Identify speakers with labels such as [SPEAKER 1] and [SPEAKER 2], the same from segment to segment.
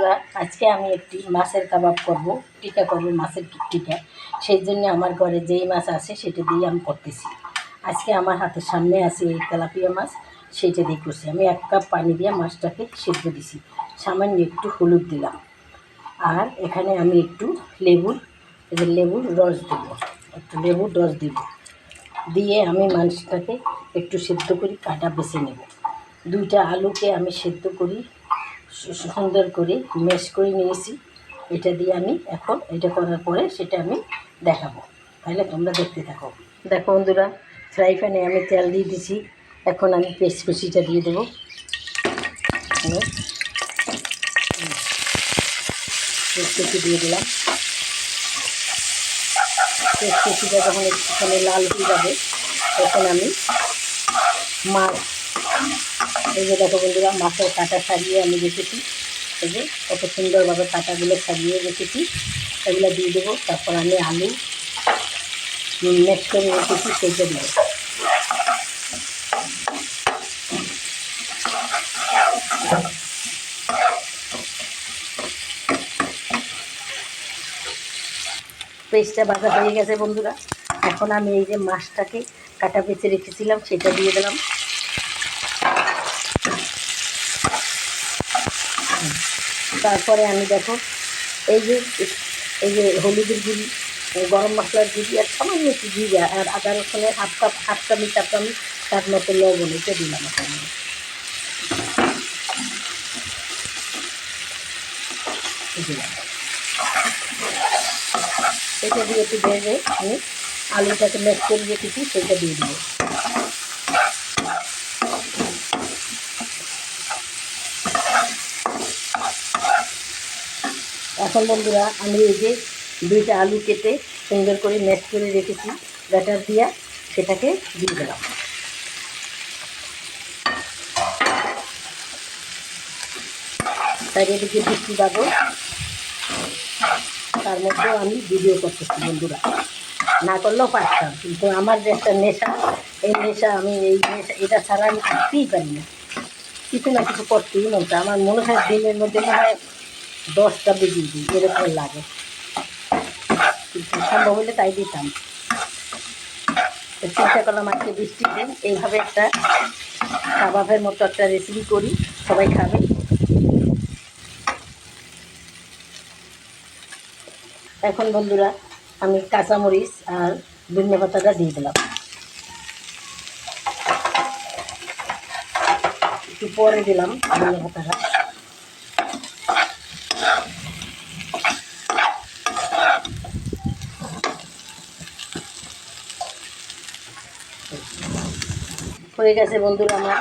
[SPEAKER 1] বন্ধুরা, আজকে আমি একটি মাছের কাবাব করব টিকা করব মাছের টিকা সেই জন্য আমার ঘরে যেই মাছ আছে সেটা দিয়ে আমি করতেছি। আজকে আমার হাতের সামনে আছে এই তেলাপিয়া মাছ সেটা দিয়ে করছি। আমি এক কাপ পানি দিয়ে মাছটাকে সিদ্ধ দিছি। সামান্য একটু হলুদ দিলাম। আর এখানে আমি একটু লেবুর লেবুর রস দেব। একটু লেবুর রস দেব। দিয়ে আমি মাছটাকে একটু সেদ্ধ করি, কাটা বেছে নেব। দুইটা আলুকে আমি সেদ্ধ করি। সুন্দর করে ম্যাশ করে নিয়েছি। এটা দিয়ে আমি এখন এটা করার পরে সেটা আমি দেখাবো। তাহলে তোমরা দেখতে থাকো। দেখো বন্ধুরা, ফ্রাই প্যানে আমি তেল দিয়ে দিছি। এখন আমি পেস্ট কুচিটা দিয়ে দেবো। পেস্ট কুচি দিয়ে দিলাম। পেস্ট কুচিটা যখন একটুখানি লাল হয়ে যাবে, তখন আমি মাছ এই যে দেখো বন্ধুরা, মাছের কাঁটা সাজিয়ে আমি রেখেছি। এই যে কত সুন্দরভাবে কাঁটাগুলো সাজিয়ে রেখেছি। এগুলো দিয়ে দেবো, তারপর আমি আলু মিক্স করে রেখেছি সেইটা দেবো। পেস্টটা ভাজা হয়ে গেছে বন্ধুরা। এখন আমি এই যে মাছটাকে কাটা পেঁচে রেখেছিলাম, সেটা দিয়ে দিলাম। তারপরে আমি দেখো, এই যে এই যে হলুদের গুঁড়ি গরম মশলার গুঁড়ি আর সামান্য একটু জিরা আর আদা রসুনের হাফ কাপ, হাফ চামচ চাপ চামচ, তার মতো লবণ এটা দিলাম দিলাম। এটা দিয়ে একটু ভেজে আমি আলুটাকে ম্যাশ করে রেখেছি, সেটা দিয়ে দেবো এখন বন্ধুরা, আমি এই যে দুইটা আলু কেটে সুন্দর করে ম্যাশ করে রেখেছি, ব্যাটার দিয়া সেটাকে দিয়ে দিলাম তাই এদিকে বৃষ্টি পাবো, তার মধ্যেও আমি ভিডিও করতেছি বন্ধুরা না করলেও পারতাম, কিন্তু আমার যে একটা নেশা, এই নেশা আমি, এই নেশা, এটা ছাড়া আমি থাকতেই পারি না কিছু না কিছু করতেই মন চায়। আমার মনে হয় দিনের মধ্যে মনে হয় দশটা বেজে দিই এরকম লাগে। সম্ভব হলে তাই দিতাম। চিন্তা করলাম আজকে বৃষ্টির দিন, এইভাবে একটা কাবাবের মতো একটা রেসিপি করি, সবাই খাবে। এখন বন্ধুরা, আমি কাঁচামরিচ আর ধনিয়া পাতাটা দিয়ে দিলাম। একটু পরে দিলাম ধনিয়া পাতাটা। হয়ে গেছে বন্ধুরা আমার।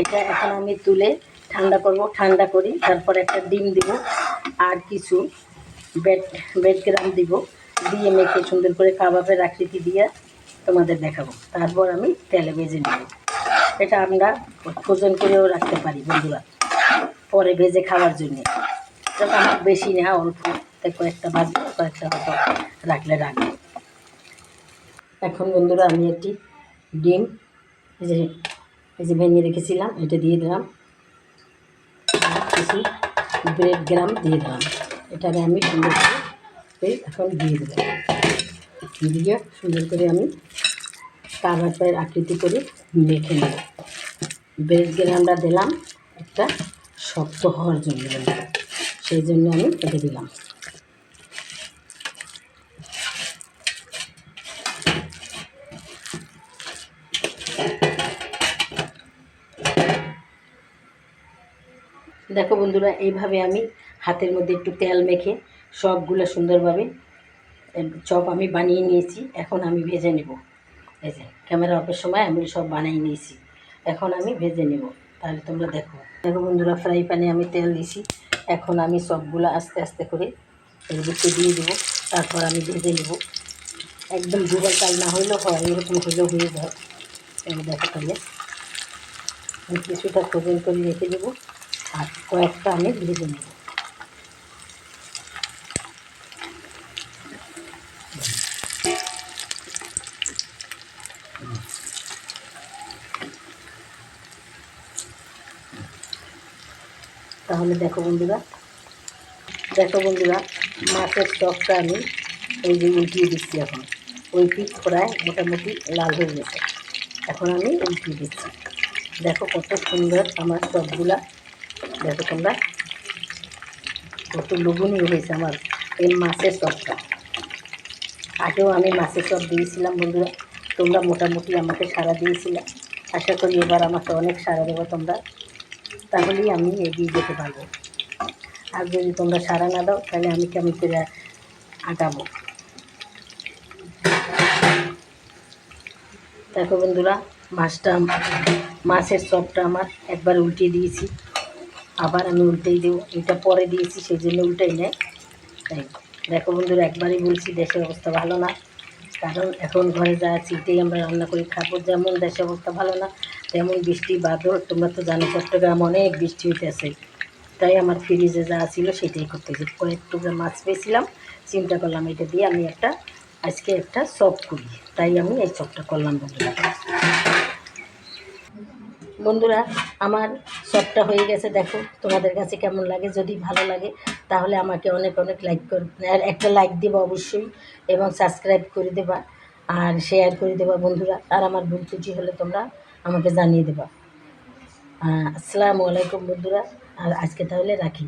[SPEAKER 1] এটা এখন আমি তুলে ঠান্ডা করব, ঠান্ডা করি। তারপর একটা ডিম দিব আর কিছু বেড বেড গ্রাম দিব। দিয়ে মেখে সুন্দর করে কাবাবের আকৃতি দিয়ে তোমাদের দেখাবো। তারপর আমি তেলে ভেজে নেব। এটা আমরা ফ্রোজেন করেও রাখতে পারি বন্ধুরা, পরে ভেজে খাওয়ার জন্যে। আমার বেশি না, অল্প। তাই কয়েকটা বাজবে কয়েকটা হয়তো রাখলে রাখব। এখন বন্ধুরা আমি একটি ডিম এই যে এই যে ভেঙে রেখেছিলাম, এটা দিয়ে দিলাম। কিছু ব্রেড গ্রাম দিয়ে দিলাম। এটাকে আমি সুন্দর করে এখন দিয়ে দিলাম দিয়ে সুন্দর করে আমি কাবাবের আকৃতি করে মেখে নেব। ব্রেড গ্রামটা দিলাম, একটা শক্ত হওয়ার জন্য। সেই জন্য আমি এটা দিলাম। দেখো বন্ধুরা, এইভাবে আমি হাতের মধ্যে একটু তেল মেখে সবগুলো সুন্দরভাবে চপ আমি বানিয়ে নিয়েছি। এখন আমি ভেজে নেব। এই যে, ক্যামেরা অফের সময় আমি সব বানিয়ে নিয়েছি। এখন আমি ভেজে নেব। তাহলে তোমরা দেখো। দেখো বন্ধুরা, ফ্রাই প্যানে আমি তেল দিয়েছি। এখন আমি সবগুলো আস্তে আস্তে করে ভিতরে দিয়ে দেবো। তারপর আমি ভেজে নেব। একদম ডুবাল চাল না হইলেও হয়, এরকম হলেও হয়ে যায়। দেখো তাহলে, আমি কিছুটা ফ্রোজেন করে রেখে দেবো। আর কয়েকটা আমি ভেজে নেব। তাহলে দেখো বন্ধুরা দেখো বন্ধুরা, মাছের স্টকটা আমি এই যে উল্টিয়ে দিচ্ছি এখন। ওই পিঠ প্রায় মোটামুটি লাল হয়ে গেছে। এখন আমি উল্টিয়ে দিচ্ছি। দেখো কত সুন্দর আমার সবগুলা দেখো তোমরা। কত লবণীয় হয়েছে আমার। এই মাছের সবটা আগেও আমি মাছের সব দিয়েছিলাম বন্ধুরা। তোমরা মোটামুটি আমাকে সাড়া দিয়েছিলে। আশা করি এবার আমাকে অনেক সাড়া দেবো তোমরা। তাহলেই আমি এগিয়ে যেতে পারব। আর যদি তোমরা সাড়া না দাও, তাহলে আমি কেমন করে আগাবো? দেখো বন্ধুরা, মাছটা, মাছের চপটা আমার একবার উল্টিয়ে দিয়েছি। আবার আমি উল্টেই দেবো। এটা পরে দিয়েছি সেই জন্য উল্টেই নেয় তাই, দেখো বন্ধুরা, একবারই বলছি দেশের অবস্থা ভালো না। কারণ এখন ঘরে যা আছে এটাই আমরা রান্না করে খাব। যেমন দেশের অবস্থা ভালো না, তেমন বৃষ্টি, বাদল, তোমরা তো জানো চট্টগ্রাম অনেক বৃষ্টি হইতেছে। তাই আমার ফ্রিজে যা ছিল সেটাই করতেছি কয়েক টুকরা মাছ পেয়েছিলাম, চিন্তা করলাম এটা দিয়ে আমি একটা, আজকে একটা চপ করি। তাই আমি এই চপটা করলাম বন্ধুরা। বন্ধুরা, আমার সবটা হয়ে গেছে, দেখো তোমাদের কাছে কেমন লাগে, যদি ভালো লাগে, তাহলে আমাকে অনেক অনেক লাইক করবে আর একটা লাইক দেবো অবশ্যই, এবং সাবস্ক্রাইব করে দেবা, আর শেয়ার করে দেবা বন্ধুরা, আর আমার ভুল ত্রুটি হলে তোমরা আমাকে জানিয়ে দেবা। আসসালামু আলাইকুম বন্ধুরা, আর আজকে তাহলে রাখি।